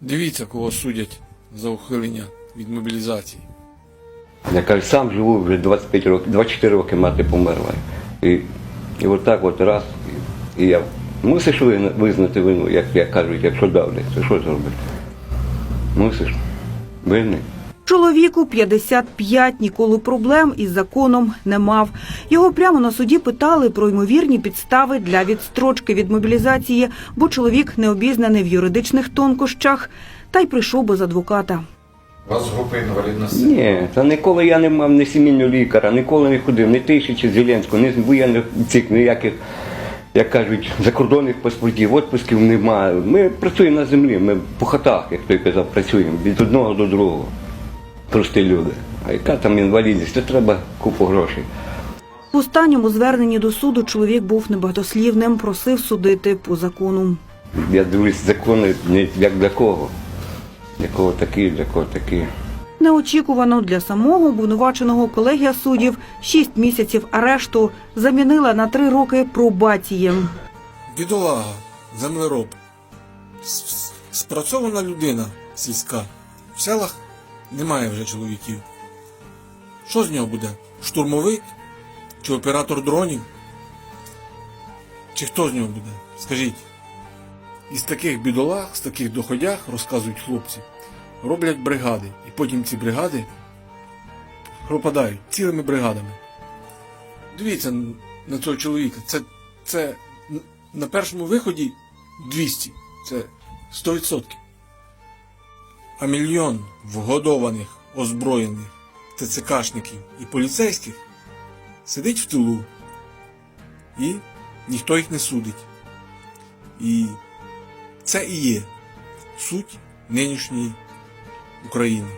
Дивіться, кого судять за ухилення від мобілізації. Я кажу, сам живу вже 25 років, 24 роки мати померла. І, і отак от раз. І я мусиш визнати вину, як, я кажуть, якщо давлять, то що зробити? Мусиш. Винний. Чоловіку 55, ніколи проблем із законом не мав. Його прямо на суді питали про ймовірні підстави для відстрочки від мобілізації, бо чоловік не обізнаний в юридичних тонкощах та й прийшов без адвоката. У вас група інвалідності. Ні, та ніколи я не мав ні сімейного лікаря, ніколи не ходив, ні тисячі Зеленського, ні воєнних цих ніяких, як кажуть, закордонних паспортів, відпусків немає. Ми працюємо на землі, ми по хатах, як той казав, працюємо від одного до другого. Прості люди. А яка там інвалідність? Це треба купу грошей. В останньому зверненні до суду чоловік був небагатослівним, просив судити по закону. Я дивлюсь закони не як для кого. Для кого такі, для кого такі. Неочікувано для самого обвинуваченого колегія суддів 6 місяців арешту замінила на 3 роки пробації. Бідолага, землероб, спрацьована людина сільська. В селах немає вже чоловіків. Що з нього буде? Штурмовик? Чи оператор дронів? Чи хто з нього буде? Скажіть. Із таких бідолаг, з таких доходях, розказують хлопці, роблять бригади. І потім ці бригади пропадають цілими бригадами. Дивіться на цього чоловіка. Це, це на першому виході 200. Це 100%. А мільйон вгодованих, озброєних ТЦКшників і поліцейських сидить в тилу. І ніхто їх не судить. І це і є суть нинішньої України.